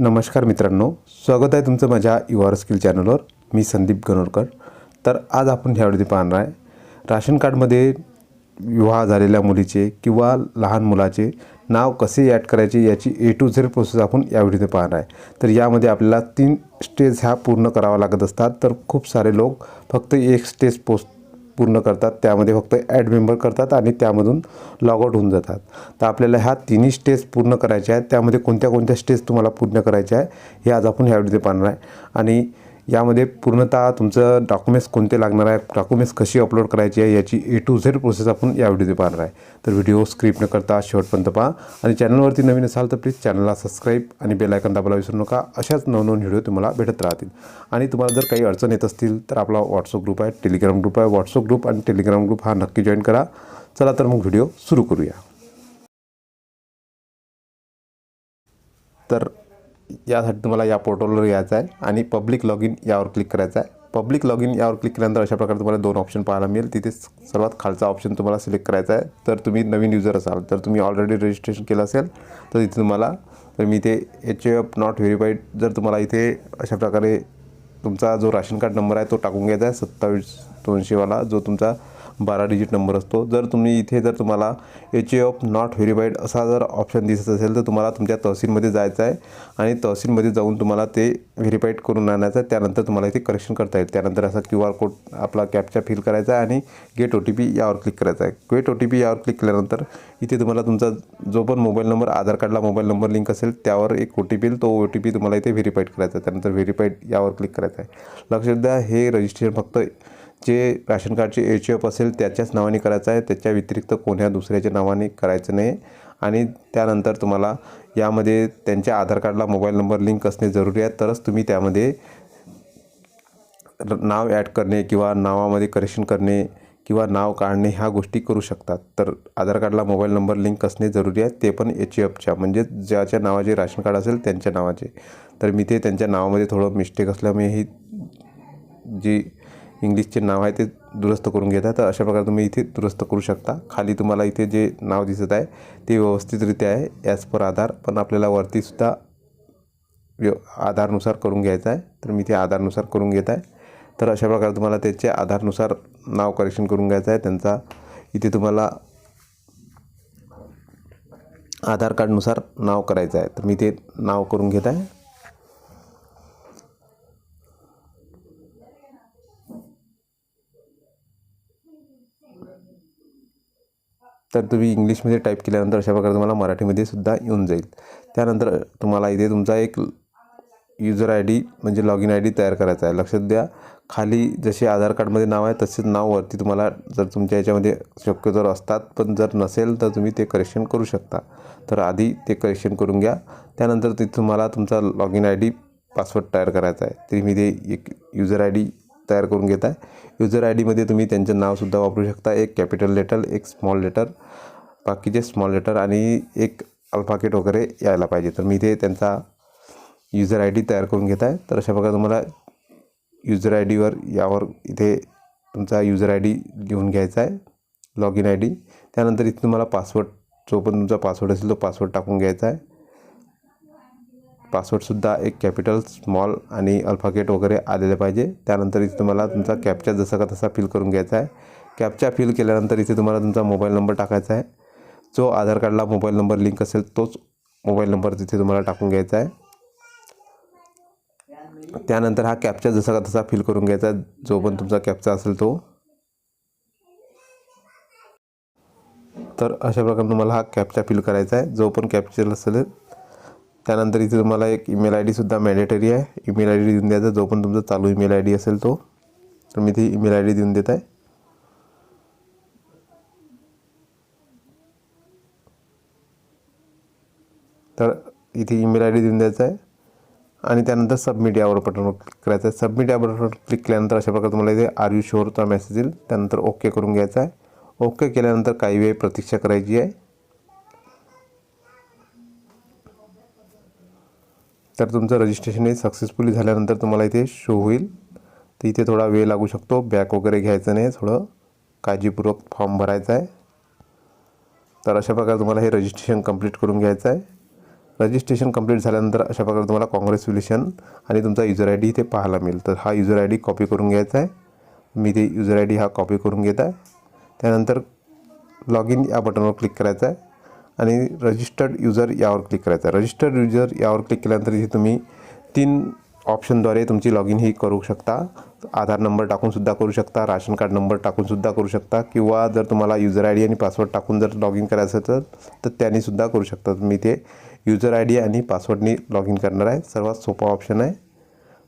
नमस्कार मित्रांनो स्वागत आहे तुमचं माझ्या युआर स्किल चॅनलवर मी संदीप गणोरकर. तर आज आपण ह्यावेळी पाहणार आहे राशन कार्डमध्ये विवाह झालेल्या मुलीचे किंवा लहान मुलाचे नाव कसे ॲड करायचे याची ए टू झेड प्रोसेस आपण यावेळी पाहणार आहे. तर यामध्ये आपल्याला तीन स्टेज ह्या पूर्ण करावा लागत असतात. तर खूप सारे लोक फक्त एक स्टेज पोस्ट पूर्ण करतात. त्यामध्ये फक्त ॲड मेंबर करतात आणि त्यामधून लॉगआउट होऊन जातात. तर आपल्याला ह्या तिन्ही स्टेज पूर्ण करायच्या आहेत. त्यामध्ये कोणत्या कोणत्या स्टेज तुम्हाला पूर्ण करायच्या आहे हे आज आपण ह्या व्हिडिओमध्ये पाहणार आहे. आणि यामध्ये पूर्णतः तुमचं डॉक्युमेंट्स कोणते लागणार आहे डॉक्युमेंट्स कशी अपलोड करायची आहे याची ए टू झेड प्रोसेस आपण या व्हिडिओ पाहणार आहे. तर व्हिडिओ स्क्रिप्ट न करता शेवटपर्यंत पहा. आणि चॅनलवरती नवीन असाल तर प्लीज चॅनलला सबस्क्राईब आणि बेलायकन दाबायला विसरू नका. अशाच नवनवीन व्हिडिओ तुम्हाला भेटत राहतील. आणि तुम्हाला जर काही अडचण येत असतील तर आपला व्हॉट्सअप ग्रुप आहे टेलिग्राम ग्रुप आहे. व्हॉट्सअप ग्रुप आणि टेलिग्राम ग्रुप हा नक्की जॉईन करा. चला तर मग व्हिडिओ सुरू करूया. तर यासाठी तुम्हाला या पोर्टलवर यायचं आहे आणि पब्लिक लॉग इन यावर क्लिक करायचं आहे. पब्लिक लॉग इन यावर क्लिक केल्यानंतर अशा प्रकारे तुम्हाला दोन ऑप्शन पाहायला मिळेल. तिथे सर्वात खालचा ऑप्शन तुम्हाला सिलेक्ट करायचा आहे. तर तुम्ही नवीन युजर असाल तर तुम्ही ऑलरेडी रजिस्ट्रेशन केलं असेल तर इथे तुम्हाला तर मी इथे एच एफ नॉट व्हेरीफाईड जर तुम्हाला इथे अशा प्रकारे तुमचा जो राशन कार्ड नंबर आहे तो टाकून घ्यायचा आहे सत्तावीस दोनशेवाला जो तुमचा बारा डिजिट नंबर असतो. जर तुम्ही इथे जर तुम्हाला H A of not verified असा जर ऑप्शन दिसत असेल तर तुम्हाला तुमच्या तहसीलमध्ये जायचं आहे आणि तहसीलमध्ये जाऊन तुम्हाला ते व्हेरीफाईड करून आणायचं आहे. त्यानंतर तुम्हाला इथे करेक्शन करता येईल. त्यानंतर असा क्यू आर कोड आपला कॅपचा फिल करायचा आहे आणि गेट ओ टी पी यावर क्लिक करायचा आहे. गेट ओ टी पी यावर क्लिक केल्यानंतर इथे तुम्हाला तुमचा जो पण मोबाईल नंबर आधार कार्डला मोबाईल नंबर लिंक असेल त्यावर एक ओ टी पी येईल. तो ओ टी पी तुम्हाला इथे व्हेरीफाईड करायचा आहे. त्यानंतर व्हेरीफाईड यावर क्लिक करायचं आहे. लक्षात द्या हे रजिस्ट्रेशन फक्त जे राशन कार्डचे एच एफ असेल त्याच्याच नावाने करायचं आहे. त्याच्या व्यतिरिक्त कोण्या दुसऱ्याच्या नावाने करायचं नाही. आणि त्यानंतर तुम्हाला यामध्ये त्यांच्या आधार कार्डला मोबाईल नंबर लिंक असणे जरुरी आहे. तरच तुम्ही त्यामध्ये नाव ॲड करणे किंवा नावामध्ये करेक्शन करणे किंवा नाव काढणे ह्या गोष्टी करू शकतात. तर आधार कार्डला मोबाईल नंबर लिंक असणे जरुरी आहे. ते पण एच एफच्या म्हणजे ज्याच्या नावाचे राशन कार्ड असेल त्यांच्या नावाचे. तर मी ते त्यांच्या नावामध्ये थोडं मिस्टेक असल्यामुळे ही जी इंग्लिशचे नाव आहे ते दुरुस्त करून घेत. आहे तर अशा प्रकारे तुम्ही इथे दुरुस्त करू शकता. खाली तुम्हाला इथे जे नाव दिसत आहे ते व्यवस्थितरित्या आहे ॲज पर आधार. पण आपल्याला वरतीसुद्धा व्य आधारनुसार करून घ्यायचं आहे. तर मी ते आधारनुसार करून घेत आहे. तर अशा प्रकारे तुम्हाला त्याचे आधारनुसार नाव करेक्शन करून घ्यायचं आहे. त्यांचा इथे तुम्हाला आधार कार्डनुसार नाव करायचं आहे. तर मी ते नाव करून घेत आहे. तर तुम्ही इंग्लिशमध्ये टाईप केल्यानंतर अशा प्रकारे तुम्हाला मराठीमध्ये सुद्धा येऊन जाईल. त्यानंतर तुम्हाला इथे तुमचा एक युजर आय डी म्हणजे लॉग इन आय डी तयार करायचा आहे. लक्षात द्या खाली जसे आधार कार्डमध्ये नाव आहे तसेच नाववरती तुम्हाला जर तुमच्या याच्यामध्ये शक्यतोवर असतात पण जर नसेल तर तुम्ही ते करेक्शन करू शकता. तर आधी ते करेक्शन करून घ्या. त्यानंतर ते तुम्हाला तुमचा log in I D password तयार करायचा आहे. तरी मी ते एक युजर आय डी तयार करून घेत आहे. युजर आय डीमध्ये तुम्ही त्यांचं नावसुद्धा वापरू शकता. एक कॅपिटल लेटर एक स्मॉल लेटर बाकीचे स्मॉल लेटर आणि एक अल्फाकेट वगैरे यायला पाहिजे. तर मी ते त्यांचा युजर आय डी तयार करून घेत आहे. तर अशा प्रकारे तुम्हाला युजर आय डीवर यावर इथे तुमचा युजर आय डी लिहून घ्यायचा आहे. लॉग इन आय डी त्यानंतर इथे तुम्हाला पासवर्ड जो पण तुमचा पासवर्ड असेल तो पासवर्ड टाकून घ्यायचा आहे. पासवर्डसुद्धा एक कॅपिटल स्मॉल आणि अल्फाकेट वगैरे आलेले पाहिजे. त्यानंतर इथे तुम्हाला तुमचा कॅपचा जसा का तसा फिल करून घ्यायचा आहे. कॅपचा फिल केल्यानंतर इथे तुम्हाला तुमचा मोबाईल नंबर टाकायचा आहे. जो आधार कार्डला मोबाईल नंबर लिंक असेल तोच मोबाईल नंबर तिथे तुम्हाला टाकून घ्यायचा आहे. त्यानंतर हा कॅपचा जसा का तसा फिल करून घ्यायचा आहे. जो पण तुमचा कॅपचा असेल तो. तर अशा प्रकारे तुम्हाला हा कॅपचा फिल करायचा आहे. जो पण कॅप्चर असेल त्यानंतर इथे तुम्हाला एक ईमेल आय डीसुद्धा मॅडेटरी आहे. ईमेल आय डी देऊन द्यायचा जो पण तुमचा चालू ईमेल आय डी असेल तो तर मी ती ईमेल आय डी देऊन देत आहे. तर इथे ईमेल आय डी देऊन द्यायचा आहे. आणि त्यानंतर सबमिट यावर बटनवर क्लिक करायचं आहे. सबमिट या बटनवर क्लिक केल्यानंतर अशा प्रकारे तुम्हाला इथे आर यू शोअरचा मेसेज येईल. त्यानंतर ओके करून घ्यायचा आहे. ओके केल्यानंतर काही वेळ प्रतीक्षा करायची आहे. तर तुमचं रजिस्ट्रेशन हे सक्सेसफुली झाल्यानंतर तुम्हाला इथे शो होईल. तर इथे थोडा वेळ लागू शकतो. बॅक वगैरे घ्यायचं नाही. थोडं काळजीपूर्वक फॉर्म भरायचा आहे. तर अशा प्रकारे तुम्हाला हे रजिस्ट्रेशन कंप्लीट करून घ्यायचं आहे. रजिस्ट्रेशन कंप्लीट झाल्यानंतर अशा प्रकारे तुम्हाला कॉंग्रॅच्युलेशन आणि तुमचा युजर आय डी इथे पाहायला मिळेल. तर हा युजर आय डी कॉपी करून घ्यायचा आहे. मी ते युजर आय डी हा कॉपी करून घेत आहे. त्यानंतर लॉग इन या बटनवर क्लिक करायचं आहे. आणि रजिस्टर्ड युजर यावर क्लिक करायचं आहे. रजिस्टर्ड युजर यावर क्लिक केल्यानंतर इथे तुम्ही तीन ऑप्शनद्वारे तुमची लॉग इन ही करू शकता. आधार नंबर टाकूनसुद्धा करू शकता. राशन कार्ड नंबर टाकूनसुद्धा करू शकता. किंवा जर तुम्हाला युजर आय डी आणि पासवर्ड टाकून जर लॉग इन करायचं असेल तर तर करू शकता. मी ते युजर आय डी आणि पासवर्डनी लॉग इन करणार आहे. सर्वात सोपा ऑप्शन आहे.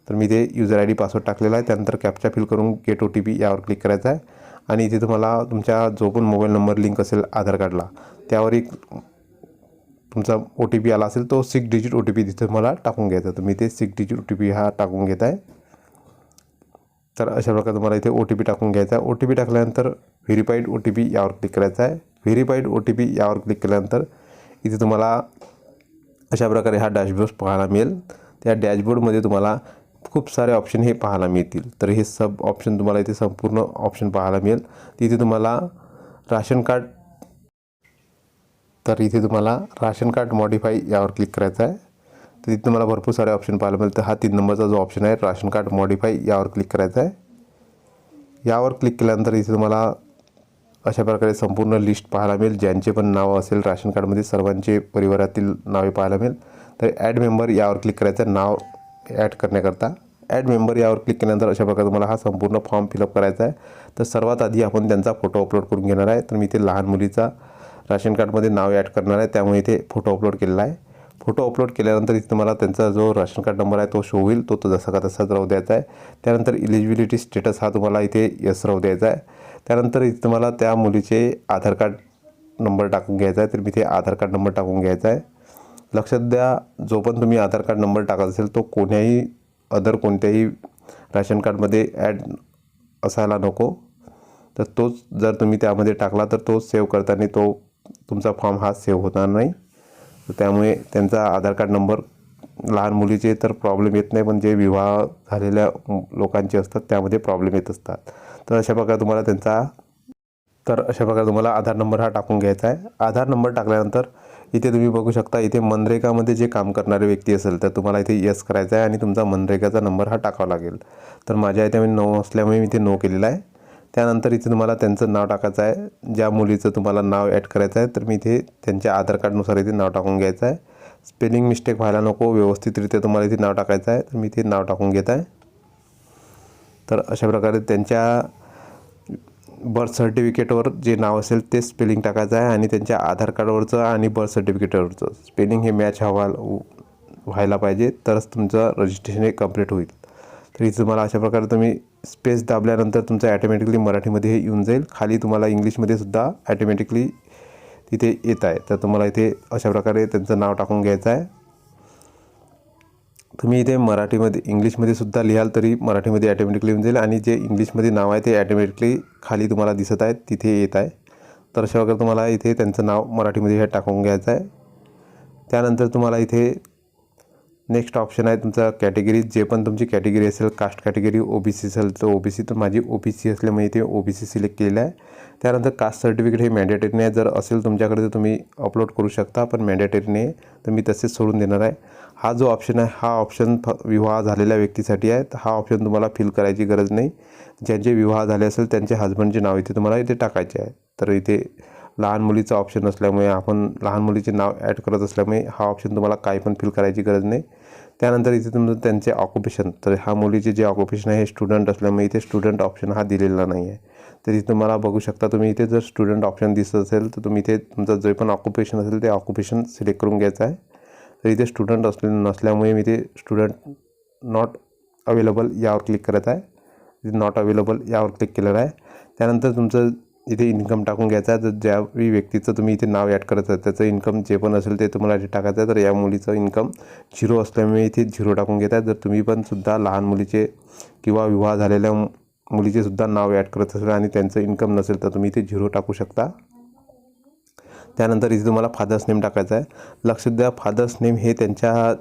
तर मी ते युजर आय डी पासवर्ड टाकलेला आहे. त्यानंतर कॅप्चा फिल करून गेट ओ टी पी यावर क्लिक करायचा आहे. आणि इथे तुम्हाला तुमच्या जो पण मोबाईल नंबर लिंक असेल आधार कार्डला त्यावर एक तुमचा ओ टी पी आला असेल तो six digit O T P तिथे मला टाकून घ्यायचा तर मी ते six digit O T P हा टाकून घेत आहे. तर अशा प्रकारे तुम्हाला इथे ओ टी पी टाकून घ्यायचा आहे. ओ टी पी टाकल्यानंतर व्हेरीफाईड ओ टी पी यावर क्लिक करायचा आहे. व्हेरीफाईड ओ टी पी यावर क्लिक केल्यानंतर इथे तुम्हाला अशा प्रकारे हा डॅशबोर्ड पाहायला मिळेल. त्या डॅशबोर्डमध्ये तुम्हाला खूप सारे ऑप्शन हे पाहायला मिळतील. तर हे सब ऑप्शन तुम्हाला इथे संपूर्ण ऑप्शन पाहायला मिळेल. तिथे तुम्हाला राशन कार्ड तर इथे तुम्हाला राशन कार्ड मॉडिफाय यावर क्लिक करायचं आहे. तर तिथे तुम्हाला भरपूर सारे ऑप्शन पाहायला मिळेल तर हा तीन नंबरचा जो ऑप्शन आहे राशन कार्ड मॉडिफाय यावर क्लिक करायचा आहे. यावर क्लिक केल्यानंतर इथे तुम्हाला अशा प्रकारे संपूर्ण लिस्ट पाहायला मिळेल. ज्यांचे पण नावं असेल राशन कार्डमध्ये सर्वांचे परिवारातील नावे पाहायला मिळेल. तर ॲड मेंबर यावर क्लिक करायचं आहे. नाव ॲड करण्याकरता. ॲड मेंबर यावर क्लिक केल्यानंतर अशा प्रकारे तुम्हाला हा संपूर्ण फॉर्म फिलअप करायचा आहे. तर सर्वात आधी आपण त्यांचा फोटो अपलोड करून घेणार आहे. तर मी इथे लहान मुलीचा राशन कार्डमध्ये नाव ॲड करणार आहे. त्यामुळे इथे फोटो अपलोड केलेला आहे. फोटो अपलोड केल्यानंतर इथे तुम्हाला त्यांचा जो राशन कार्ड नंबर आहे तो शो होईल. तो तो जसा का तसाच राहू द्यायचा आहे. त्यानंतर इलिजिबिलिटी स्टेटस हा तुम्हाला इथे यस राहू द्यायचा आहे. त्यानंतर इथे तुम्हाला त्या मुलीचे आधार कार्ड नंबर टाकून घ्यायचा आहे. तर मी ते आधार कार्ड नंबर टाकून घ्यायचा आहे. लक्षात द्या जो पण तुम्ही आधार कार्ड नंबर टाकत असेल तो कोण्याही अदर कोणत्याही राशन कार्डमध्ये ॲड असायला नको. तर तोच जर तुम्ही त्यामध्ये टाकला तर तो सेव्ह करताना तो तुमचा फॉर्म हा सेव्ह होणार नाही. तर त्यामुळे त्यांचा आधार कार्ड नंबर लहान मुलीचे तर प्रॉब्लेम येत नाही पण जे विवाह झालेल्या लोकांचे असतात त्यामध्ये प्रॉब्लेम येत असतात. तर अशा प्रकारे तुम्हाला त्यांचा तर अशा प्रकारे तुम्हाला आधार नंबर हा टाकून घ्यायचा आहे. आधार नंबर टाकल्यानंतर इथे तुम्ही बघू शकता इथे मनरेगामध्ये जे काम करणारे व्यक्ती असेल तर तुम्हाला इथे यस करायचं आहे आणि तुमचा मनरेगाचा नंबर हा टाकावा लागेल. तर माझ्या इथे मी नो असल्यामुळे मी इथे नो केलेला आहे. त्यानंतर इथे तुम्हाला त्यांचं नाव टाकायचं आहे. ज्या मुलीचं तुम्हाला नाव ॲड करायचं आहे तर मी इथे त्यांच्या आधार कार्डनुसार इथे नाव टाकून घ्यायचं आहे. स्पेलिंग मिस्टेक व्हायला नको व्यवस्थितरित्या तुम्हाला इथे नाव टाकायचं आहे तर मी इथे नाव टाकून घेत आहे. तर अशा प्रकारे त्यांच्या बर्थ सर्टिफिकेटवर जे नाव असेल ते स्पेलिंग टाकायचं आहे आणि त्यांच्या आधार कार्डवरचं आणि बर्थ सर्टिफिकेटवरचं स्पेलिंग हे मॅच हवा व्हायला पाहिजे तरच तुमचं रजिस्ट्रेशन हे कंप्लीट होईल. तर इथं तुम्हाला अशा प्रकारे तुम्ही स्पेस दाबल्यानंतर तुमचं ॲटोमॅटिकली मराठीमध्ये हे येऊन जाईल. खाली तुम्हाला इंग्लिशमध्ये सुद्धा ॲटोमॅटिकली तिथे येत आहे. तर तुम्हाला इथे अशा प्रकारे त्यांचं नाव टाकून घ्यायचं आहे. तुम्ही इथे मराठीमध्ये इंग्लिशमध्ये सुद्धा लिहाल तरी मराठीमध्ये ॲटोमॅटिकली येऊन जाईल आणि जे इंग्लिशमध्ये नाव आहे ते ॲटोमॅटिकली खाली तुम्हाला दिसत आहे तिथे येत आहे. तर अशा प्रकारे तुम्हाला इथे त्यांचं नाव मराठीमध्ये हे टाकून घ्यायचं आहे. त्यानंतर तुम्हाला इथे नेक्स्ट ऑप्शन आहे तुमचा कॅटेगरी जे पण तुमची कॅटेगरी असेल caste category O B C असेल तर ओ बी सी तर माझी ओ बी सी असल्यामुळे इथे ओ बी सी सिलेक्ट केलेलं आहे. त्यानंतर कास्ट सर्टिफिकेट हे मॅन्डेटरी नाही. जर असेल तुमच्याकडे तर तुम्ही अपलोड करू शकता पण मॅन्डेटरी नाही. तर मी तसेच सोडून देणार आहे. हा जो ऑप्शन आहे हा ऑप्शन फ विवाह झालेल्या व्यक्तीसाठी आहे. तर हा ऑप्शन तुम्हाला फिल करायची गरज नाही. ज्यांचे विवाह झाले असेल त्यांचे हजबंडचे नाव इथे तुम्हाला इथे टाकायचे आहे. तर इथे लहान मुलीचा ऑप्शन असल्यामुळे आपण लहान मुलीचे नाव ॲड करत असल्यामुळे हा ऑप्शन तुम्हाला काही पण फिल करायची गरज नाही. त्यानंतर इथे तुमचं त्यांचे ऑक्युपेशन तर हा मुलीचे जे ऑक्युपेशन आहे हे स्टुडंट असल्यामुळे इथे स्टुडंट ऑप्शन हा दिलेला नाही आहे तर इथे तुम्हाला बघू शकता तुम्ही इथे जर स्टुडंट ऑप्शन दिसत असेल तर तुम्ही इथे तुमचं जे पण ऑक्युपेशन असेल ते ऑक्युपेशन सिलेक्ट करून घ्यायचं आहे. तर इथे स्टुडंट असले नसल्यामुळे मी ते स्टुडंट नॉट अवेलेबल यावर क्लिक करत आहे. नॉट अवेलेबल यावर क्लिक केलेलं आहे. त्यानंतर तुमचं इथे इन्कम टाकून घ्यायचा आहे तर ज्या व्यक्तीचं तुम्ही इथे नाव ॲड करत आहे त्याचं इन्कम जे पण असेल ते तुम्हाला इथे टाकायचं आहे. तर या मुलीचं इन्कम झिरो असल्यामुळे इथे झिरो टाकून घेत आहे. जर तुम्ही पण सुद्धा लहान मुलीचे किंवा विवाह झालेल्या मुलीचे सुद्धा नाव ॲड करत असेल आणि त्यांचं इन्कम नसेल तर तुम्ही इथे झिरो टाकू शकता. त्यानंतर इथे तुम्हाला फादर्स नेम टाकायचं आहे. लक्ष द्या फादर्स नेम हे त्यांच्या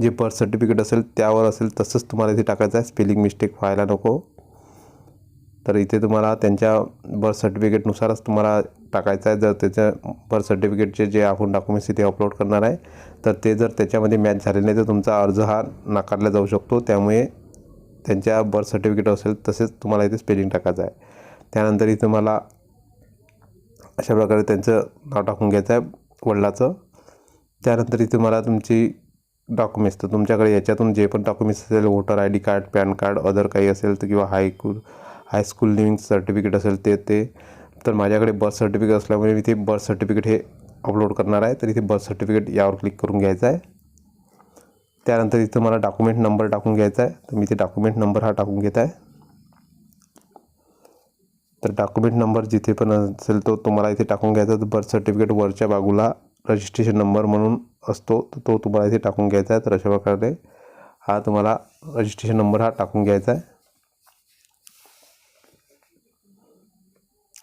जे बर्थ सर्टिफिकेट असेल त्यावर असेल तसंच तुम्हाला इथे टाकायचं आहे. स्पेलिंग मिस्टेक व्हायला नको. तर इथे तुम्हाला त्यांच्या बर्थ सर्टिफिकेटनुसारच तुम्हाला टाकायचं आहे. जर त्याच्या बर्थ सर्टिफिकेटचे जे आपण डॉक्युमेंट्स इथे अपलोड करणार आहे तर ते जर त्याच्यामध्ये मॅच झाले नाही तर तुमचा अर्ज हा नाकारला जाऊ शकतो. त्यामुळे त्यांच्या बर्थ सर्टिफिकेट असेल तसेच तुम्हाला इथे स्पेलिंग टाकायचं आहे. त्यानंतर इथं मला अशा प्रकारे त्यांचं नाव टाकून घ्यायचं आहे वडिलाचं. त्यानंतर इथे मला तुमची डॉक्युमेंट्स तर तुमच्याकडे याच्यातून जे पण डॉक्युमेंट्स असेल voter I D card PAN card other काही असेल तर किंवा हायस्कूल हायस्कूल लिव्हिंग सर्टिफिकेट असेल ते ते. तर माझ्याकडे बर्थ सर्टिफिकेट असल्यामुळे मी ते बर्थ सर्टिफिकेट हे अपलोड करणार आहे. तर इथे बर्थ सर्टिफिकेट यावर क्लिक करून घ्यायचं आहे. त्यानंतर इथं मला डॉक्युमेंट नंबर टाकून घ्यायचा आहे. तर मी ते डॉक्युमेंट नंबर हा टाकून घेत आहे. तर डॉक्युमेंट नंबर जिथे पण असेल तो तुम्हाला इथे टाकून घ्यायचा तर बर्थ सर्टिफिकेट वरच्या बाजूला रजिस्ट्रेशन नंबर म्हणून असतो तर तो तुम्हाला इथे टाकून घ्यायचा आहे. तर अशा प्रकारे हा तुम्हाला रजिस्ट्रेशन नंबर हा टाकून घ्यायचा आहे.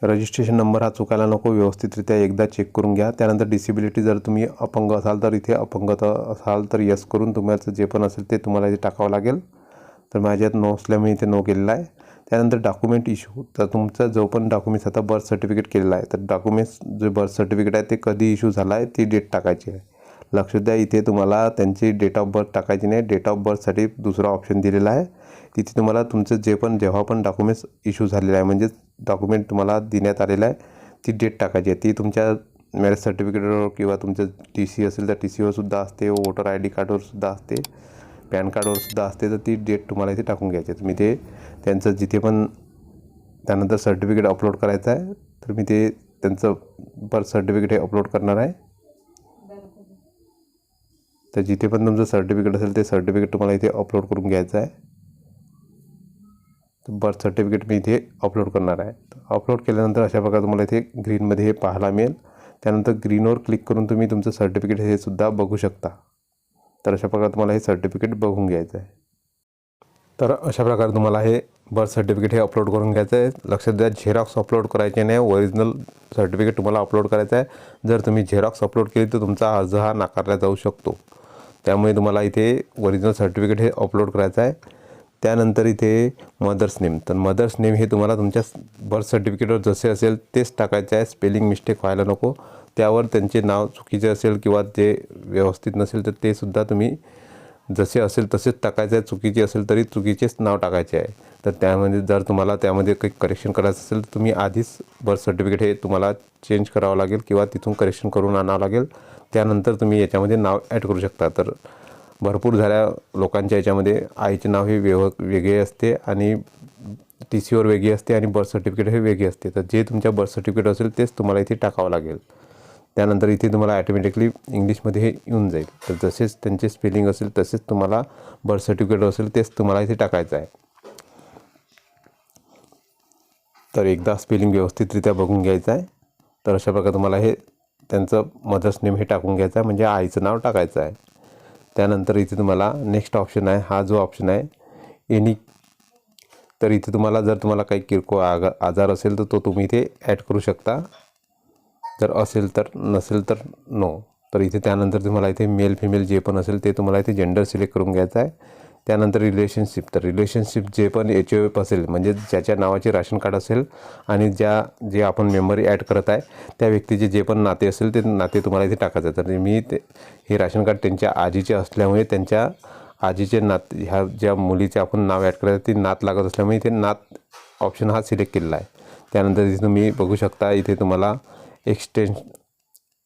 रजिस्ट्रेशन नंबर हा चुकायला नको व्यवस्थितरित्या एकदा चेक करून घ्या. त्यानंतर डिसेबिलिटी जर तुम्ही अपंग असाल तर इथे अपंगत असाल तर यस करून तुम्हाला जे पण असेल ते तुम्हाला इथे टाकावं लागेल. तर माझ्यात नो असल्यामुळे इथे नो केलेला आहे. त्यानंतर डॉक्युमेंट इश्यू तर तुमचा जो पण डॉक्युमेंट्स आता बर्थ सर्टिफिकेट केलेला आहे तर डॉक्युमेंट्स जे बर्थ सर्टिफिकेट आहे ते कधी इश्यू झाला आहे ती डेट टाकायची आहे. लक्ष द्या इथे तुम्हाला त्यांची डेट ऑफ बर्थ टाकायची नाही. डेट ऑफ बर्थसाठी दुसरा ऑप्शन दिलेला आहे. तिथे तुम्हाला तुमचं जे पण जेव्हा पण डॉक्युमेंट्स इश्यू झालेलं आहे म्हणजेच डॉक्युमेंट तुम्हाला देण्यात आलेलं आहे. ती डेट टाकायची आहे. ती तुमच्या मॅरेज सर्टिफिकेटवर किंवा तुमचं टी सी असेल तर टी सीवर सुद्धा असते. वोटर आय डी कार्डवर सुद्धा असते. पॅन कार्डवर सुद्धा असते. तर ती डेट तुम्हाला इथे टाकून घ्यायची आहे. तुम्ही ते त्यांचं जिथे पण त्यानंतर सर्टिफिकेट अपलोड करायचं आहे तर मी ते त्यांचं बर्थ सर्टिफिकेट हे अपलोड करणार आहे. तर जिथे पण तुमचं सर्टिफिकेट असेल ते सर्टिफिकेट तुम्हाला इथे अपलोड करून घ्यायचं आहे. बर्थ सर्टिफिकेट मी इथे अपलोड करणार आहे. अपलोड केल्यानंतर अशा प्रकारे तुम्हाला इथे ग्रीनमध्ये हे पाहायला मिळेल. त्यानंतर ग्रीनवर क्लिक करून तुम्ही तुमचं सर्टिफिकेट हे सुद्धा बघू शकता. तर अशा प्रकारे तुम्हाला हे सर्टिफिकेट बघून घ्यायचं आहे. तर अशा प्रकारे तुम्हाला हे बर्थ सर्टिफिकेट हे अपलोड करून घ्यायचं आहे. लक्षात द्या झेरॉक्स अपलोड करायचे नाही ओरिजिनल सर्टिफिकेट तुम्हाला अपलोड करायचं आहे. जर तुम्ही झेरॉक्स अपलोड केली तर तुमचा अर्ज हा नाकारला जाऊ शकतो. त्यामुळे तुम्हाला इथे ओरिजिनल सर्टिफिकेट हे अपलोड करायचं आहे. त्यानंतर इथे मदर्स नेम. तर मदर्स नेम हे तुम्हाला तुमच्या बर्थ सर्टिफिकेटवर जसे असेल तेच टाकायचे आहे. स्पेलिंग मिस्टेक व्हायला नको. त्यावर त्यांचे नाव चुकीचे असेल किंवा जे व्यवस्थित नसेल तर ते सुद्धा तुम्ही जसे असेल तसेच टाकायचे आहे. चुकीचे असेल तरी चुकीचेच नाव टाकायचे आहे. तर त्यामध्ये जर तुम्हाला त्यामध्ये काही करेक्शन करायचं असेल तर तुम्ही आधीच बर्थ सर्टिफिकेट हे तुम्हाला चेंज करावं लागेल किंवा तिथून करेक्शन करून आणावं लागेल. त्यानंतर तुम्ही याच्यामध्ये नाव ॲड करू शकता. तर भरपूर झाल्या लोकांच्या याच्यामध्ये. आईचे नाव हे वेव वेगळे असते आणि टी सीवर वेगळी असते आणि बर्थ सर्टिफिकेट हे वेगळी असते. तर जे तुमच्या बर्थ सर्टिफिकेट असेल तेच तुम्हाला इथे टाकावं लागेल. त्यानंतर इथे तुम्हाला ॲटोमॅटिकली इंग्लिशमध्ये हे येऊन जाईल. तर जसेच त्यांचे स्पेलिंग असेल तसेच तुम्हाला बर्थ सर्टिफिकेट असेल तेच तुम्हाला इथे टाकायचं आहे. तर एकदा स्पेलिंग व्यवस्थितरित्या बघून घ्यायचं आहे. तर अशा प्रकारे तुम्हाला हे त्यांचं मदर्स नेम हे टाकून घ्यायचं आहे. म्हणजे आईचं नाव टाकायचं आहे. त्यानंतर इथे तुम्हाला नेक्स्ट ऑप्शन आहे. हा जो ऑप्शन आहे एनी तर इथे तुम्हाला जर तुम्हाला काही किरकोळ आगा आजार असेल तर तो तुम्ही इथे ॲड करू शकता. जर असेल तर नसेल तर नो तर इथे त्यानंतर तुम्हाला इथे मेल फिमेल जे पण असेल ते तुम्हाला इथे जेंडर सिलेक्ट करून घ्यायचं आहे. त्यानंतर रिलेशनशिप तर रिलेशनशिप जे पण एच एफ असेल म्हणजे ज्याच्या नावाचे राशन कार्ड असेल आणि ज्या जे आपण मेंबरी ॲड करत आहे त्या व्यक्तीचे जे पण नाते असेल ते नाते तुम्हाला इथे टाकायचं आहे तर मी ते हे राशन कार्ड त्यांच्या आजीचे असल्यामुळे त्यांच्या आजीचे नात ह्या ज्या मुलीचे आपण नाव ॲड करायचं ती नात लागत असल्यामुळे इथे नात ऑप्शन हा सिलेक्ट केलेला आहे. त्यानंतर इथे तुम्ही बघू शकता इथे तुम्हाला एक्सटेन्श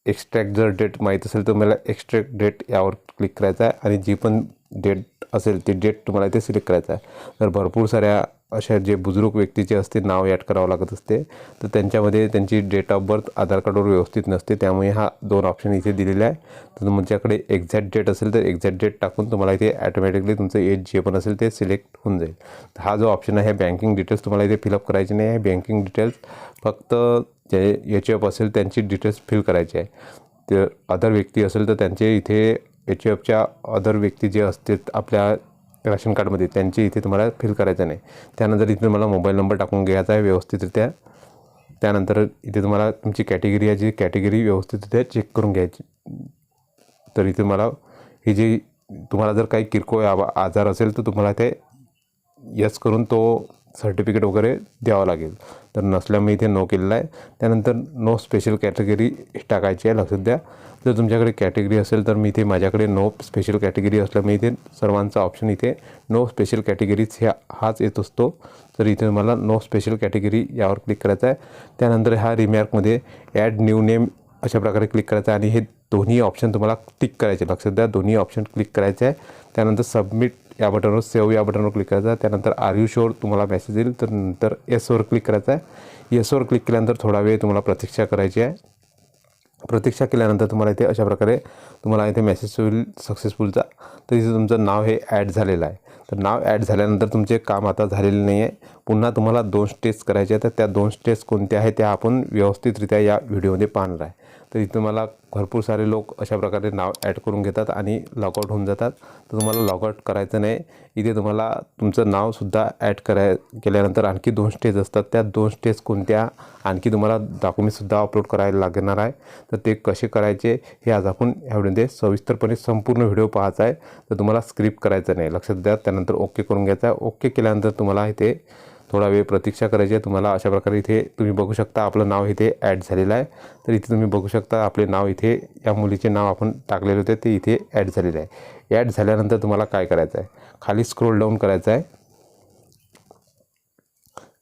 एक्स्ट्रॅक्ट जर डेट माहीत असेल तर मला एक्स्ट्रॅक्ट डेट यावर क्लिक करायचं आहे. आणि जी पण डेट असेल ती डेट तुम्हाला इथे सिलेक्ट करायचं आहे. तर भरपूर साऱ्या अशा जे बुजुर्ग व्यक्तीचे असते नाव ॲड करावं लागत असते तर त्यांच्यामध्ये त्यांची डेट ऑफ बर्थ आधार कार्डवर व्यवस्थित नसते त्यामुळे हा दोन ऑप्शन इथे दिलेले आहे. तर तुमच्याकडे एक्झॅक्ट डेट असेल तर एक्झॅक्ट डेट टाकून तुम्हाला इथे ॲटोमॅटिकली तुमचं एज जे पण असेल ते सिलेक्ट होऊन जाईल. हा जो ऑप्शन आहे बँकिंग डिटेल्स तुम्हाला इथे फिलअप करायचे नाही आहे. बँकिंग डिटेल्स फक्त जे एच एफ असेल त्यांची डिटेल्स फिल करायची आहे. ते अदर व्यक्ती असेल तर त्यांचे इथे एच यू एफच्या अदर व्यक्ती जे असतात आपल्या राशन कार्डमध्ये त्यांचे इथे तुम्हाला फिल करायचं नाही. त्यानंतर इथे तुम्हाला मोबाईल नंबर टाकून घ्यायचा आहे व्यवस्थितरित्या. त्यानंतर इथे तुम्हाला तुमची कॅटेगरी आहे जी कॅटेगरी व्यवस्थितरित्या चेक करून घ्यायची. तर इथे मला ही जी तुम्हाला जर काही किरकोळ आवा आजार असेल तर तुम्हाला ते यस करून तो सर्टिफिकेट वगैरे द्यावा लागेल. तर नसल्यामुळे इथे नो केलेला आहे. त्यानंतर नो स्पेशल कॅटेगरी टाकायची आहे. लक्षात द्या. जर तुमच्याकडे कॅटेगरी असेल तर मी इथे माझ्याकडे नो स्पेशल कॅटेगरी असल्यामुळे इथे सर्वांचा ऑप्शन इथे नो स्पेशल कॅटेगरीज ह्या हाच येत असतो. तर इथे मला नो स्पेशल कॅटेगरी यावर क्लिक करायचं आहे. त्यानंतर ह्या रिमॅर्कमध्ये ॲड न्यू नेम अशा प्रकारे क्लिक करायचं आहे. आणि हे दोन्ही ऑप्शन तुम्हाला क्लिक करायचे लक्षात द्या दोन्ही ऑप्शन क्लिक करायचे आहे. त्यानंतर सबमिट या बटनवर सेव्ह या बटनवर क्लिक करायचं आहे. त्यानंतर आर यू शोर तुम्हाला मेसेज येईल. तर नंतर येसवर क्लिक करायचं आहे. येसवर क्लिक केल्यानंतर थोडा वेळ तुम्हाला प्रतीक्षा करायची आहे. प्रतीक्षा केल्यानंतर तुम्हाला इथे अशा प्रकारे तुम्हाला इथे मेसेज होईल सक्सेसफुलचा तर इथे तुमचं नाव हे ॲड झालेलं आहे. तर नाव ॲड झाल्यानंतर तुमचे काम आता झालेले नाही आहे पुन्हा तुम्हाला दोन स्टेप्स करायचे आहेत. तर त्या दोन स्टेप्स कोणत्या आहेत त्या आपण व्यवस्थितरित्या या व्हिडिओमध्ये पाहणार आहे. तर इथं मला भरपूर सारे लोक अशा प्रकारे नाव ॲड करून घेतात आणि लॉगआउट होऊन जातात. तर तुम्हाला लॉगआउट करायचं नाही. इथे तुम्हाला तुमचं नावसुद्धा ॲड कराय केल्यानंतर आणखी दोन स्टेज असतात. त्या दोन स्टेज कोणत्या? आणखी तुम्हाला डॉक्युमेंटसुद्धा अपलोड करायला लागणार आहे. तर ते कसे करायचे? हे आज आपण ह्या व्हिडिओमध्ये सविस्तरपणे संपूर्ण व्हिडिओ पाहायचा आहे. तर तुम्हाला स्क्रिप्ट करायचं नाही. लक्षात द्या. त्यानंतर ओके करून घ्यायचं आहे. ओके केल्यानंतर तुम्हाला इथे थोडा वेळ प्रतीक्षा करायची आहे. तुम्हाला अशा प्रकारे इथे तुम्ही बघू शकता आपलं नाव इथे ॲड झालेलं आहे. तर इथे तुम्ही बघू शकता आपले नाव इथे या मुलीचे नाव आपण टाकलेले होते ते इथे ॲड झालेलं आहे. ॲड झाल्यानंतर तुम्हाला काय करायचं आहे? खाली स्क्रोल डाऊन करायचं आहे.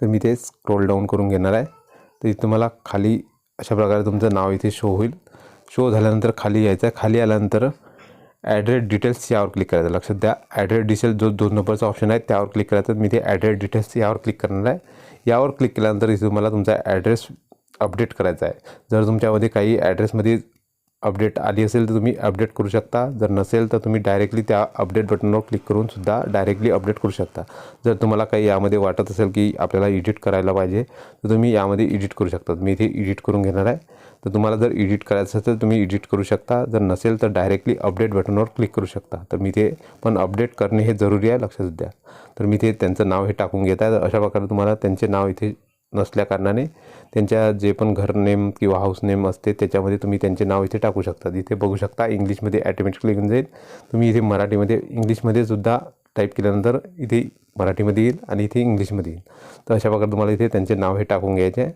तर मी ते स्क्रोल डाऊन करून घेणार आहे. तर इथे तुम्हाला खाली अशा प्रकारे तुमचं नाव इथे शो होईल. शो झाल्यानंतर खाली यायचं आहे. खाली आल्यानंतर ॲड्रेस डिटेल्स यावर क्लिक करायचं. लक्षात द्या ॲड्रेस डिटेल्स जो दोन नंबरचा ऑप्शन आहे त्यावर क्लिक करायचं. मी ते ॲड्रेस डिटेल्स यावर क्लिक करणार आहे. यावर क्लिक केल्यानंतर इथे तुम्हाला तुमचा ॲड्रेस अपडेट करायचा आहे. जर तुमच्यामध्ये काही ॲड्रेसमध्ये अपडेट आली असेल तर तुम्ही अपडेट करू शकता. जर नसेल तर तुम्ही डायरेक्टली त्या अपडेट बटनवर क्लिक करून सुद्धा डायरेक्टली अपडेट करू शकता. जर तुम्हाला काही यामध्ये वाटत असेल की आपल्याला एडिट करायला पाहिजे तर तुम्ही यामध्ये एडिट करू शकता. मी इथे एडिट करून घेणार आहे. तर तुम्हाला जर एडिट करायचं असेल तर तुम्ही एडिट करू शकता. जर नसेल तर डायरेक्टली अपडेट बटनवर क्लिक करू शकता. तर मी ते पण अपडेट करणे हे जरुरी आहे लक्षात द्या. तर मी ते त्यांचं नाव हे टाकून घेत आहे. तर अशा प्रकारे तुम्हाला त्यांचे नाव इथे नसल्याकारणाने त्यांच्या जे पण घर नेम किंवा हाऊस नेम असते त्याच्यामध्ये तुम्ही त्यांचे नाव इथे टाकू शकता. इथे बघू शकता इंग्लिशमध्ये ॲटोमॅटिकली येऊन जाईल. तुम्ही इथे मराठीमध्ये इंग्लिशमध्ये सुद्धा टाईप केल्यानंतर इथे मराठीमध्ये येईल आणि इथे इंग्लिशमध्ये येईल. तर अशा प्रकारे तुम्हाला इथे त्यांचे नाव हे टाकून घ्यायचे आहे.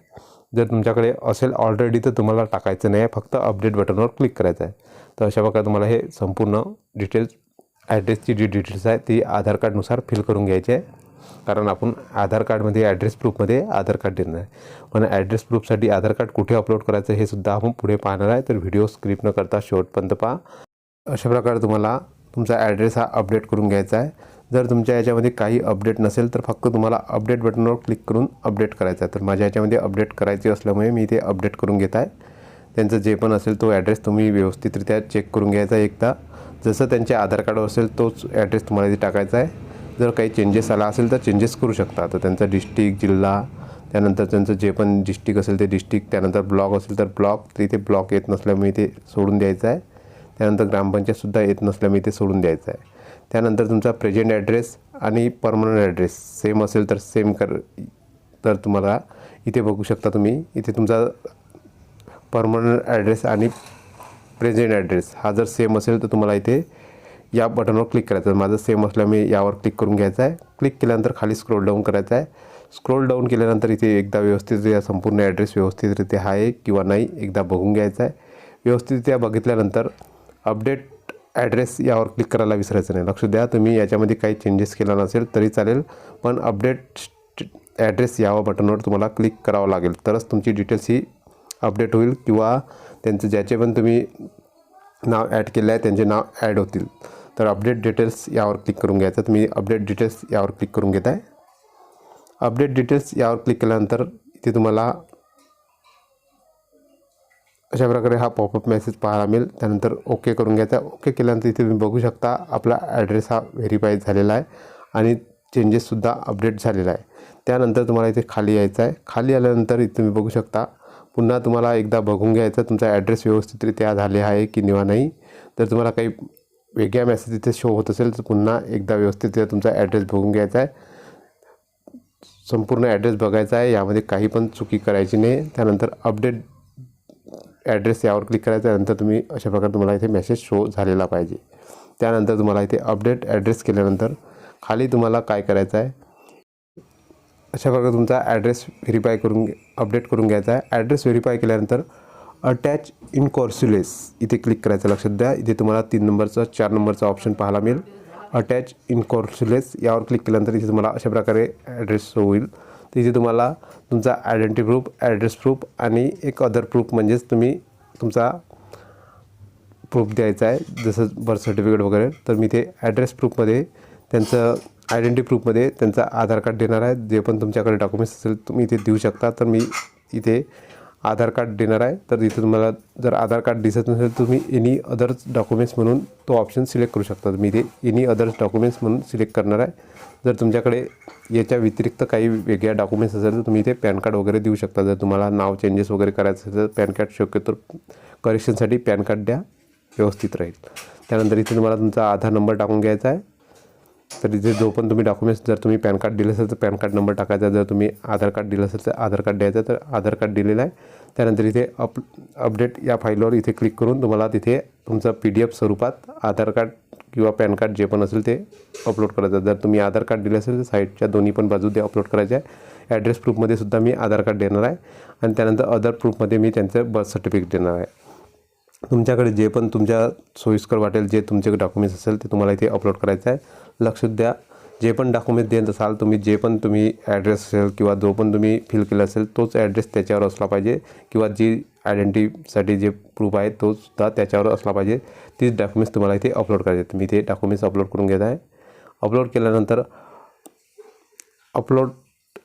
जर तुमच्याकडे असेल ऑलरेडी तर तुम्हाला टाकायचं नाही. आहे फक्त अपडेट बटनवर क्लिक करायचं आहे. तर अशा प्रकारे तुम्हाला हे संपूर्ण डिटेल्स ॲड्रेसची जी डिटेल्स आहे ती आधार कार्डनुसार फिल करून घ्यायची आहे. कारण आपण आधार कार्डमध्ये ॲड्रेस प्रूफमध्ये आधार कार्ड देणार आहे पण ॲड्रेस प्रूफसाठी आधार कार्ड कुठे अपलोड करायचं हे सुद्धा आपण पुढे पाहणार आहे. तर व्हिडिओ स्क्रिप्ट न करता शेवटपर्यंत पहा. अशा प्रकारे तुम्हाला तुमचा ॲड्रेस हा अपडेट करून घ्यायचा आहे. जर तुमच्या याच्यामध्ये काही अपडेट नसेल तर फक्त तुम्हाला अपडेट बटनवर क्लिक करून अपडेट करायचं आहे. तर माझ्या याच्यामध्ये अपडेट करायची असल्यामुळे मी ते अपडेट करून घेत आहे. त्यांचं जे पण असेल तो ॲड्रेस तुम्ही व्यवस्थितरित्या चेक करून घ्यायचा एकदा. जसं त्यांच्या आधार कार्डवर असेल तोच ॲड्रेस तुम्हाला इथे टाकायचा आहे. जर काही चेंजेस आला असेल तर चेंजेस करू शकता. तर त्यांचा डिस्ट्रिक्ट जिल्हा त्यानंतर त्यांचं जे पण डिस्ट्रिक्ट असेल ते डिस्ट्रिक्ट त्यानंतर ब्लॉक असेल तर ब्लॉक तर इथे ब्लॉक येत नसल्यामुळे ते सोडून द्यायचं आहे. त्यानंतर ग्रामपंचायतसुद्धा येत नसल्यामुळे ते सोडून द्यायचं आहे. त्यानंतर तुमचा प्रेझेंट ॲड्रेस आणि परमनंट ॲड्रेस सेम असेल तर सेम कर तर तुम्हाला इथे बघू शकता तुम्ही. इथे तुमचा परमनंट ॲड्रेस आणि प्रेझेंट ॲड्रेस हा जर सेम असेल तर तुम्हाला इथे या बटनवर क्लिक करायचं आहे. माझं सेम असल्यामुळे यावर क्लिक करून घ्यायचं आहे. क्लिक केल्यानंतर खाली स्क्रोल डाऊन करायचं आहे. स्क्रोल डाऊन केल्यानंतर इथे एकदा व्यवस्थित संपूर्ण ॲड्रेस व्यवस्थितरित्या आहे किंवा नाही एकदा बघून घ्यायचा आहे. व्यवस्थितरित्या बघितल्यानंतर अपडेट ॲड्रेस यावर क्लिक करायला विसरायचं नाही. लक्ष द्या तुम्ही याच्यामध्ये काही चेंजेस केला नसेल तरी चालेल पण अपडेट ॲड्रेस यावर बटनवर तुम्हाला क्लिक करावं लागेल. तरच तुमची डिटेल्स ही अपडेट होईल किंवा त्यांचं ज्याचे पण तुम्ही नाव ॲड केलं आहे त्यांचे नाव ॲड होतील. तर अपडेट डिटेल्स यावर क्लिक करून घ्यायचं. तुम्ही अपडेट डिटेल्स यावर क्लिक करून घेत आहे अपडेट डिटेल्स यावर क्लिक केल्यानंतर इथे तुम्हाला अशा प्रकारे हा पॉपअप मेसेज पाहायला मिळेल. त्यानंतर ओके करून घ्यायचा. ओके केल्यानंतर इथे तुम्ही बघू शकता आपला ॲड्रेस हा व्हेरीफाय झालेला आहे आणि चेंजेससुद्धा अपडेट झालेला आहे. त्यानंतर तुम्हाला इथे खाली यायचं आहे. खाली आल्यानंतर इथे तुम्ही बघू शकता पुन्हा तुम्हाला एकदा बघून घ्यायचं. तुमचा ॲड्रेस व्यवस्थितरित्या झाले आहे की निवा नाही. तर तुम्हाला काही वेगळ्या मेसेज इथे शो होत असेल तर पुन्हा एकदा व्यवस्थितरित्या तुमचा ॲड्रेस बघून घ्यायचा आहे. संपूर्ण ॲड्रेस बघायचा आहे. यामध्ये काही पण चुकी करायची नाही. त्यानंतर अपडेट ॲड्रेस यावर क्लिक करायचं त्यानंतर तुम्ही अशा प्रकारे तुम्हाला इथे मेसेज शो झालेला पाहिजे. त्यानंतर तुम्हाला इथे अपडेट ॲड्रेस केल्यानंतर खाली तुम्हाला काय करायचं आहे अशा प्रकारे तुमचा ॲड्रेस व्हेरीफाय करून अपडेट करून घ्यायचा आहे. ॲड्रेस व्हेरीफाय केल्यानंतर अटॅच इन कॉर्स्युलेस इथे क्लिक करायचं लक्षात द्या. इथे तुम्हाला तीन नंबरचा चार नंबरचा ऑप्शन पाहायला मिळेल. अटॅच इन कॉर्स्युलेस यावर क्लिक केल्यानंतर इथे तुम्हाला अशा प्रकारे ॲड्रेस शो होईल. तिथे तुम्हाला तुमचा आयडेंटिटी प्रूफ ॲड्रेस प्रूफ आणि एक अदर प्रूफ म्हणजेच तुम्ही तुमचा प्रूफ द्यायचा आहे. जसं बर्थ सर्टिफिकेट वगैरे तर मी ते ॲड्रेस प्रूफमध्ये त्यांचं आयडेंटिटी प्रूफमध्ये त्यांचा आधार कार्ड देणार आहे. जे पण तुमच्याकडे डॉक्युमेंट्स असेल तुम्ही इथे देऊ शकता. तर मी इथे आधार कार्ड देणार आहे. तर इथे तुम्हाला जर आधार कार्ड दिसत नसेल तुम्ही एनी अदर्स डॉक्युमेंट्स म्हणून तो ऑप्शन सिलेक्ट करू शकता. मी इथे एनी अदर्स डॉक्युमेंट्स म्हणून सिलेक्ट करणार आहे. जर तुमच्याकडे याच्या व्यतिरिक्त काही वेगळ्या डॉक्युमेंट्स असेल तर तुम्ही इथे पॅन कार्ड वगैरे देऊ शकता. जर तुम्हाला नाव चेंजेस वगैरे करायचं असेल तर पॅन कार्ड शक्यतो करेक्शनसाठी पॅन कार्ड द्या व्यवस्थित राहील. त्यानंतर इथे तुम्हाला तुमचा आधार नंबर टाकून घ्यायचा आहे. तर इथे जो पण तुम्ही डॉक्युमेंट्स जर तुम्ही पॅन कार्ड दिलं असेल तर पॅन कार्ड नंबर टाकायचा जर तुम्ही आधार कार्ड दिलं असेल तर आधार कार्ड द्यायचं तर आधार कार्ड दिलेलं आहे. त्यानंतर इथे अप अपडेट या फाईलवर इथे क्लिक करून तुम्हाला तिथे तुमचं पी डी एफ स्वरूपात आधार कार्ड किंवा पॅन कार्ड जे पण असेल ते अपलोड करायचं जर तुम्ही आधार कार्ड दिलं असेल तर साईडच्या दोन्ही पण बाजू ते अपलोड करायचे आहे. ॲड्रेस प्रूफमध्ये सुद्धा मी आधार कार्ड देणार आहे. आणि त्यानंतर अदर प्रूफमध्ये मी त्यांचं बर्थ सर्टिफिकेट देणार आहे. तुमच्याकडे जे पण तुमच्या सोयीस्कर वाटेल जे तुमचे डॉक्युमेंट्स असेल ते तुम्हाला इथे अपलोड करायचं आहे. लक्ष द्या. जे पण डॉक्युमेंट देत असाल तुम्ही जे पण तुम्ही ॲड्रेस असेल किंवा जो पण तुम्ही फिल केला असेल तोच ॲड्रेस त्याच्यावर असला पाहिजे. किंवा जी आयडेंटिटीसाठी जे प्रूफ आहे तो सुद्धा त्याच्यावर असला पाहिजे. तीच डॉक्युमेंट्स तुम्हाला इथे अपलोड करायचे मी इथे डॉक्युमेंट्स अपलोड करून घेत आहे. अपलोड केल्यानंतर अपलोड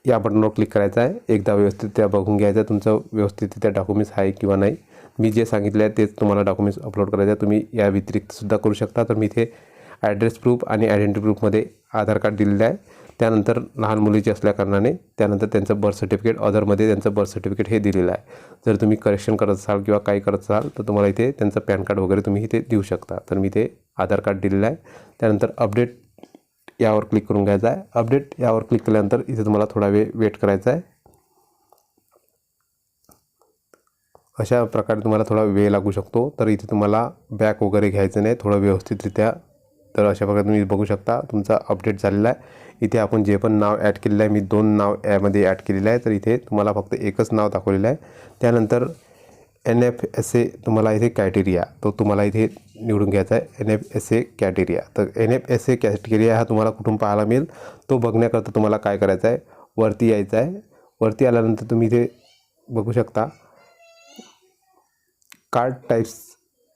या बटनवर क्लिक करायचं आहे. एकदा व्यवस्थित त्या बघून घ्यायचं आहे. तुमचं व्यवस्थित त्या डॉक्युमेंट्स आहे किंवा नाही. मी जे सांगितले आहे तेच तुम्हाला डॉक्युमेंट्स अपलोड करायचं आहे. तुम्ही या व्यतिरिक्तसुद्धा करू शकता. तर मी इथे ॲड्रेस प्रूफ आणि आयडेंटिटी प्रूफमध्ये आधार कार्ड दिलेलं आहे. त्यानंतर लहान मुलीचे असल्याकारणाने त्यानंतर त्यांचं बर्थ सर्टिफिकेट अदरमध्ये त्यांचं बर्थ सर्टिफिकेट हे दिलेलं आहे. जर तुम्ही करेक्शन करत असाल किंवा काही करत असाल तर तुम्हाला इथे त्यांचं पॅन कार्ड वगैरे तुम्ही इथे देऊ शकता. तर मी इथे आधार कार्ड दिलेलं आहे. त्यानंतर अपडेट यावर क्लिक करून घ्यायचं आहे. अपडेट यावर क्लिक केल्यानंतर इथे तुम्हाला थोडा वेळ वेट करायचा आहे. अशा प्रकारे तुम्हाला थोडा वेळ लागू शकतो. तर इथे तुम्हाला बॅक वगैरे घ्यायचं नाही. थोडं व्यवस्थितरित्या तर अशा प्रकारे तुम्ही बघू शकता तुमचा अपडेट झालेला आहे. इथे आपण जे पण नाव ॲड केलेलं आहे मी दोन नाव यामध्ये ॲड केलेलं आहे. तर इथे तुम्हाला फक्त एकच नाव दाखवलेलं आहे. त्यानंतर एन एफ एस ए तुम्हाला इथे कॅटेरिया तो तुम्हाला इथे निवडून घ्यायचा आहे. N F S A criteria तर N F S A criteria हा तुम्हाला कुठून पाहायला मिळेल? तो बघण्याकरता तुम्हाला काय करायचं आहे? वरती यायचं आहे. वरती आल्यानंतर तुम्ही इथे बघू शकता. कार्ड टाईप्स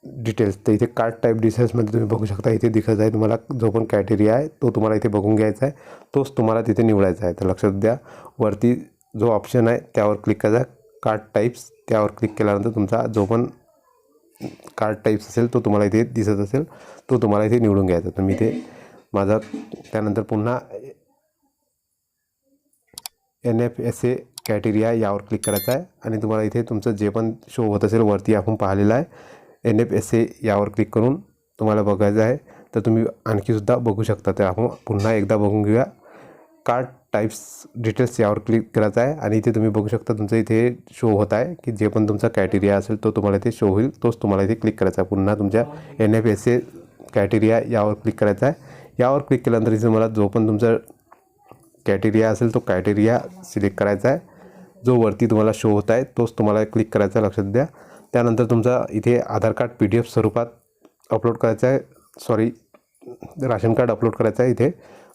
डिटेल्स तर इथे कार्ड टाईप डिटेल्समध्ये तुम्ही बघू शकता इथे दिसत आहे तुम्हाला जो पण क्रायटेरिया आहे तो तुम्हाला इथे बघून घ्यायचा आहे. तोच तुम्हाला तिथे निवडायचा आहे. तर लक्षात द्या वरती जो ऑप्शन आहे त्यावर क्लिक करायचा कार्ड टाईप्स त्यावर क्लिक केल्यानंतर तुमचा जो पण कार्ड टाईप्स असेल तो तुम्हाला इथे दिसत असेल तो तुम्हाला इथे निवडून घ्यायचा. तर मी इथे माझा त्यानंतर पुन्हा N F S A criteria यावर क्लिक करायचा आहे. आणि तुम्हाला इथे तुमचं जे पण शो होत असेल वरती आपण पाहिलेलं आहे. एन एफ एस ए यावर क्लिक करून तुम्हाला बघायचं आहे. तर तुम्ही आणखीसुद्धा बघू शकता. तर आपण पुन्हा एकदा बघून घेऊया. कार्ड टाईप्स डिटेल्स यावर क्लिक करायचं आहे. आणि इथे तुम्ही बघू शकता तुमचं इथे शो होत आहे की जे पण तुमचा क्रायटेरिया असेल तो तुम्हाला इथे शो होईल. तोच तुम्हाला इथे क्लिक करायचा आहे. पुन्हा तुमच्या N F S A criteria यावर क्लिक करायचा आहे. यावर क्लिक केल्यानंतर इथे तुम्हाला जो पण तुमचा कॅटेरिया असेल तो क्रायटेरिया सिलेक्ट करायचा आहे. जो वरती तुम्हाला शो होत आहे तोच तुम्हाला क्लिक करायचा आहे. लक्षात द्या. त्यानंतर तुमचा इथे Aadhaar card P D F स्वरूपात अपलोड करायचं आहे. सॉरी राशन कार्ड अपलोड करायचं आहे इथे.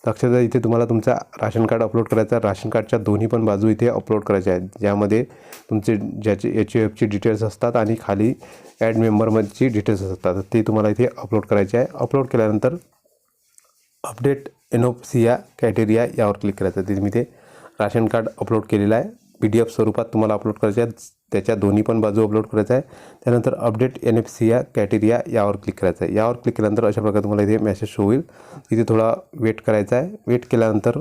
लक्षात द्या इथे तुम्हाला तुमचा राशन कार्ड अपलोड करायचा आहे. राशन कार्डच्या दोन्ही पण बाजू इथे अपलोड करायच्या आहेत. ज्यामध्ये तुमचे ज्याचे एच यू एफची डिटेल्स असतात आणि खाली ॲड मेंबरमधची डिटेल्स असतात. ते तुम्हाला इथे अपलोड करायचे आहे. अपलोड केल्यानंतर अपडेट एनोप्सिया कॅटेरिया यावर क्लिक करायचं आहे. तिथे मी ते राशन कार्ड अपलोड केलेलं आहे. पी डी एफ स्वरूपात तुम्हाला अपलोड करायचे आहे त्याच्या दोन्ही पण बाजू अपलोड करायचं आहे. त्यानंतर अपडेट एन एफ सी या कॅटेरिया यावर क्लिक करायचं आहे. यावर क्लिक केल्यानंतर अशा प्रकारे तुम्हाला इथे मेसेज शो होईल. इथे थोडा वेट करायचा आहे. वेट केल्यानंतर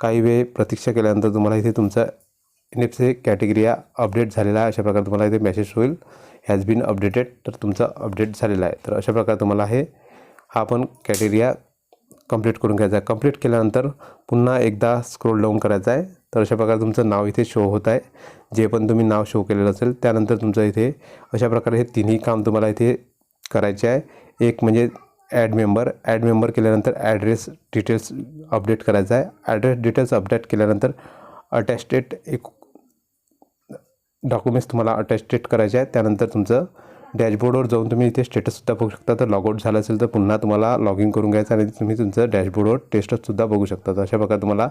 काही वेळ प्रतीक्षा केल्यानंतर तुम्हाला इथे तुमचा N F C criteria update झालेला आहे. अशा प्रकारे तुम्हाला इथे मेसेज होईल. हॅज बीन अपडेटेड तर तुमचा अपडेट झालेला आहे. तर अशा प्रकारे तुम्हाला हे हा पण कॅटेरिया कंप्लीट करून घ्यायचा आहे. कंप्लीट केल्यानंतर पुन्हा एकदा स्क्रोल डाऊन करायचा आहे. तर अशा प्रकारे तुमचं नाव इथे शो होत आहे. जे पण तुम्ही नाव शो केलेलं असेल त्यानंतर तुमचं इथे अशा प्रकारे हे तिन्ही काम तुम्हाला इथे करायचे आहे. एक म्हणजे ॲड मेंबर ॲड मेंबर केल्यानंतर ॲड्रेस डिटेल्स अपडेट करायचा आहे. ॲड्रेस डिटेल्स अपडेट केल्यानंतर अटॅस्टेड एक डॉक्युमेंट्स तुम्हाला अटॅस्टेड करायचे आहेत त्यानंतर तुमचं डॅशबोर्डवर जाऊन तुम्ही इथे स्टेटससुद्धा बघू शकता. तर लॉगआउट झालं असेल तर पुन्हा तुम्हाला लॉग इन करून घ्यायचं आणि तुम्ही तुमचं डॅशबोर्डवर टेस्टसुद्धा बघू शकता. तर अशा प्रकारे तुम्हाला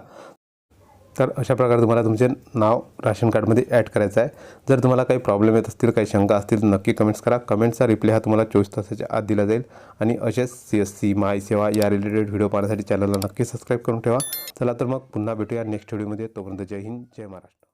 तर अशा प्रकारे तुम्हाला तुमचे नाव राशन कार्डमध्ये ॲड करायचं आहे. जर तुम्हाला काही प्रॉब्लेम येत असतील काही शंका असतील नक्की कमेंट्स करा. कमेंटचा रिप्लाय हा तुम्हाला चोवीस तासाच्या आत दिला जाईल. आणि असेच सी एस सी माय सेवा या रिलेटेड व्हिडिओ पाहण्यासाठी चॅनलला नक्की सबस्क्राईब करून ठेवा. चला तर मग पुन्हा भेटूया नेक्स्ट व्हिडिओमध्ये. तोपर्यंत जय हिंद जय महाराष्ट्र.